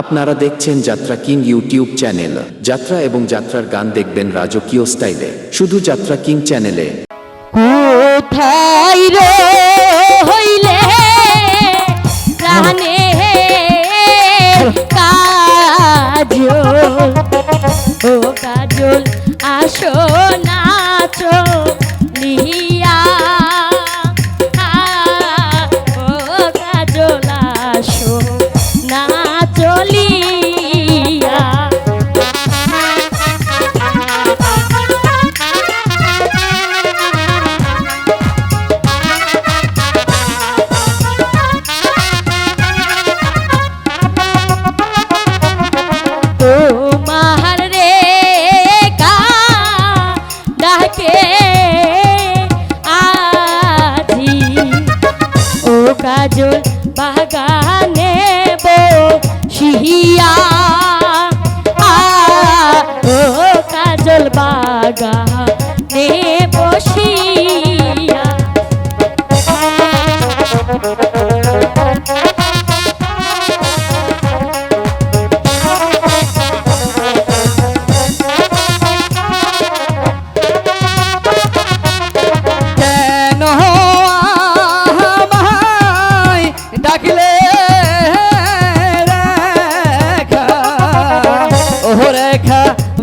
আপনারা দেখছেন যাত্রা কিং ইউটিউব চ্যানেল। যাত্রা এবং যাত্রার গান দেখবেন রাজকীয় স্টাইলে। শুধু যাত্রা কিং চ্যানেলে। কোথায় হইলে কাজল বাগানে বসিয়া ও কাজল বাগানে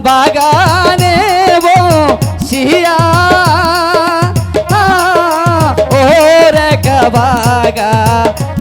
বাগানে বসিয়া ও রেখা বাগানে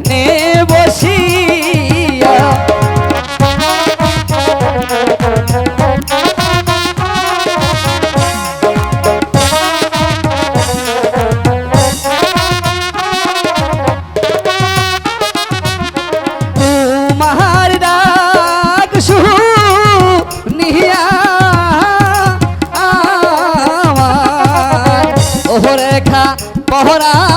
রেখা পহরার